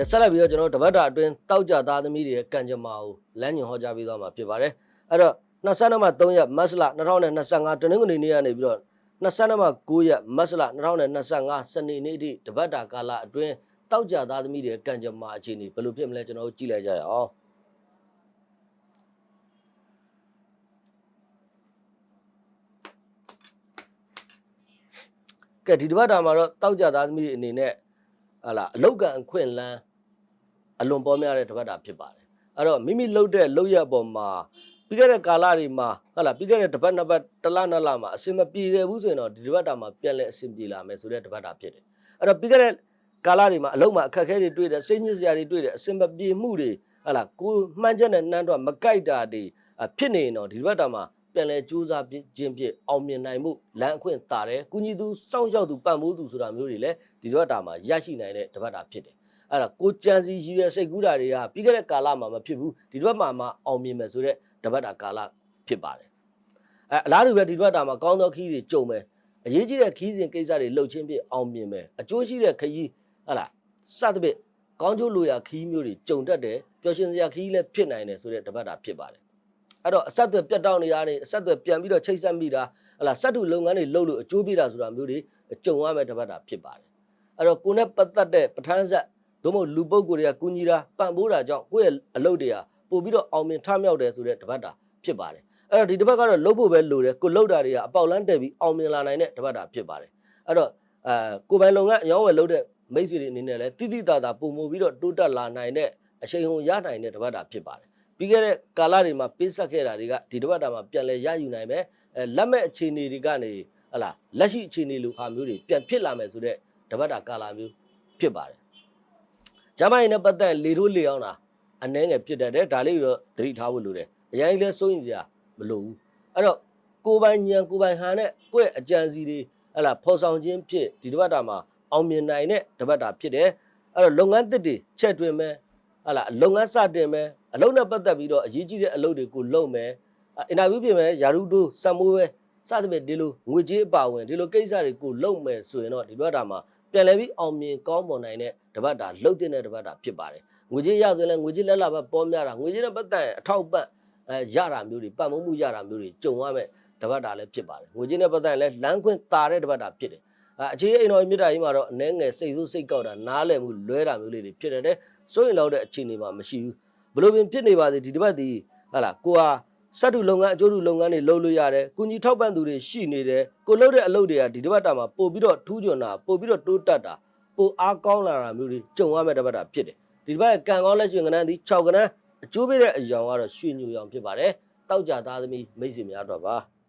ကဲဆက်လက်ပြီးတော့ကျွန်တော်တို့တပတ်တာအတွင်းတောက်ကြသားသမီးတွေရဲ့ကံကြမ္မာကိုလမ်းညွှန်ဟောကြားပေးသွားမှာဖြစ်ပါတယ်အဲ့တော့22မှ3ရက်မတ်လ2025တနင်္ဂနွေနေ့ကနေပြီးတော့22မှ9ရက်မတ်လ2025စနေနေ့အထိတပတ်တာကာလအတွင်းတောက်ကြသားသမီးတွေရဲ့ကံကြမ္မာအခြေအနေဘယ်လိုဖြစ်မလဲကျွန်တော်တို့ကြည့်လိုက်ကြရအောင်ကဲဒီတပတ်တာမှာတော့တောက်ကြသားသမီးတွေအနေနဲ့ဟာလာအလောက်ကန်အခွင့်အလန်း အလွန်ပေါ်များတဲ့တပတ်တာဖြစ်ပါတယ်အဲ့တော့မိမိလှုပ်တဲ့လှုပ်ရက်ပေါ်မှာပြီးခဲ့တဲ့ကာလတွေမှာဟာလာပြီးခဲ့တဲ့တပတ်နှစ်ပတ်တစ်လနှစ်လမှာအစင်မပြေခဲ့ဘူးဆိုရင်တော့ဒီတပတ်တာမှာပြန်လဲအစင်ပြေလာမယ်ဆိုတဲ့တပတ်တာဖြစ်တယ်အဲ့တော့ပြီးခဲ့တဲ့ကာလတွေမှာအလုံးမှာအခက်အခဲတွေတွေ့တယ်စိတ်ညစ်စရာတွေတွေ့တယ်အစင်မပြေမှုတွေဟာလာကိုယ်မှန်းချက်နဲ့နှမ်းတော့မကြိုက်တာတွေအဖြစ်နေရင်တော့ဒီတပတ်တာမှာပြန်လဲစူးစမ်းခြင်းဖြင့်အောင်မြင်နိုင်မှုလမ်းအခွင့်တာတယ်ကုညီသူစောင့်ရှောက်သူပံ့ပိုးသူဆိုတာမျိုးတွေလည်းဒီတပတ်တာမှာရရှိနိုင်တဲ့တပတ်တာဖြစ်တယ် အဲ့ဒါကိုကြံစီရည်ရွယ်စိတ်ကူးတာတွေကပြီးခဲ့တဲ့ကာလမှာမဖြစ်ဘူးဒီတစ်ပတ်မှာမှအောင်မြင်မယ်ဆိုတဲ့တပတ်တာကာလဖြစ်ပါတယ်အဲအလားတူပဲဒီတစ်ပတ်တာမှာကောင်းသောခီးတွေကြုံမယ်အရေးကြီးတဲ့ခီးစဉ်ကိစ္စတွေလှုပ်ချင်းပြအောင်မြင်မယ်အကျိုးရှိတဲ့ခရီးဟလာစသဖြင့်ကောင်းကျိုးလိုရာခီးမျိုးတွေကြုံတတ်တယ်ပျော်ရွှင်စရာခီးလည်းဖြစ်နိုင်တယ်ဆိုတဲ့တပတ်တာဖြစ်ပါတယ်အဲ့တော့အဆက်အသွယ်ပြတ်တောက်နေတာနေအဆက်အသွယ်ပြန်ပြီးတော့ချိတ်ဆက်မိတာဟလာစက်တူလုပ်ငန်းတွေလုပ်လို့အကျိုးပြတာဆိုတာမျိုးတွေကြုံရမယ့်တပတ်တာဖြစ်ပါတယ်အဲ့တော့ကိုယ်နဲ့ပတ်သက်တဲ့ပဋ္ဌာန်းဆက် သို့မဟုတ်လူပုဂ္ဂိုလ်တွေကကူညီတာပံ့ပိုးတာကြောင့်ကိုယ့်ရဲ့အလုပ်တွေကပို့ပြီးတော့အောင်မြင်ထမြောက်တယ်ဆိုတဲ့တပတ်တာဖြစ်ပါတယ်အဲ့တော့ဒီတပတ်ကတော့လုပ်ဖို့ပဲလိုတယ်ကိုလုပ်တာတွေကအပေါက်လန်းတက်ပြီးအောင်မြင်လာနိုင်တဲ့တပတ်တာဖြစ်ပါတယ်အဲ့တော့အဲကိုယ်ပိုင်လုပ်ငန်းအရောင်းဝယ်လုပ်တဲ့မိတ်ဆွေတွေအနေနဲ့လည်းတိတိတသာပုံမှုပြီးတော့တိုးတက်လာနိုင်တဲ့အချိန်ဟုန်ရနိုင်တဲ့တပတ်တာဖြစ်ပါတယ်ပြီးခဲ့တဲ့ကာလတွေမှာပေးဆက်ခဲ့တာတွေကဒီတပတ်တာမှာပြန်လဲရယူနိုင်မယ်အဲလက်မဲ့အခြေအနေတွေကနေဟလာလက်ရှိအခြေအနေလိုခါမျိုးတွေပြန်ဖြစ်လာမယ်ဆိုတဲ့တပတ်တာကာလမျိုးဖြစ်ပါတယ် ကျမကြီးနဲ့ပတ်သက်လေထိုးလေအောင်တာအနှဲငယ်ဖြစ်တတ်တယ်ဒါလေးတော့သတိထားဖို့လိုတယ်အရင်လည်းစိုးရင်စရာမလိုဘူးအဲ့တော့ကိုယ်ပိုင်ညံကိုယ်ပိုင်ဟန်နဲ့ကိုယ့်ရဲ့အကြံစီတွေဟလာဖော်ဆောင်ခြင်းဖြစ်ဒီတပတ်တာမှာအောင်မြင်နိုင်တဲ့တပတ်တာဖြစ်တယ်အဲ့တော့လုပ်ငန်းသစ်တွေချက်တွင်မယ်ဟလာလုပ်ငန်းစတင်မယ်အလုပ်နဲ့ပတ်သက်ပြီးတော့အရေးကြီးတဲ့အလုပ်တွေကိုလုပ်မယ်အင်တာဗျူးပြင်မယ်ယာရုတိုးစံမိုးပဲစသဖြင့်ဒီလိုငွေကြေးအပါဝင်ဒီလိုကိစ္စတွေကိုလုပ်မယ်ဆိုရင်တော့ဒီဘက်တာမှာ ပြန်လဲပြီးအောင်မြင်ကောင်းမွန်နိုင်တဲ့တပတ်တာလှုပ်တဲ့တပတ်တာဖြစ်ပါတယ်ငွေကြေးရဆိုရင်လည်းငွေကြေးလက်လာပဲပေါ်များတာငွေကြေးနဲ့ပတ်သက်ရင်အထောက်ပံ့အဲရတာမျိုးတွေပတ်မမှုရတာမျိုးတွေကြုံရမယ်တပတ်တာလည်းဖြစ်ပါတယ်ငွေကြေးနဲ့ပတ်သက်ရင်လည်းလမ်းခွင့်တာတဲ့တပတ်တာဖြစ်တယ်အဲအခြေအိမ်တော်မြစ်တာကြီးမှာတော့အနှဲငယ်စိတ်ဆိုးစိတ်ကောက်တာနားလည်မှုလွဲတာမျိုးလေးတွေဖြစ်တယ်စိုးရင်လောက်တဲ့အခြေအနေမှာမရှိဘူးဘလို့ပင်ဖြစ်နေပါသေးဒီတပတ်ဒီဟာလာကိုဟာ စက်တူလုပ်ငန်းအကျိုးတူလုပ်ငန်းတွေလုပ်လို့ရတယ်။ကုညီထောက်ပံ့သူတွေရှိနေတယ်။ကိုလုပ်တဲ့အလုပ်တွေကဒီတစ်ပတ်တာမှာပို့ပြီးတော့ထူးချွန်တာပို့ပြီးတော့တိုးတက်တာပိုအားကောင်းလာတာမျိုးတွေကြုံရမယ့်တစ်ပတ်တာဖြစ်တယ်။ဒီတစ်ပတ်ကံကောင်းလက်ရှင်ကနန်းဒီ6ကနန်းအကျိုးပေးတဲ့အယောင်ကတော့ရွှေညူရောင်ဖြစ်ပါတယ်။တောက်ကြသားသမီးမိတ်ဆွေများတော့ပါ။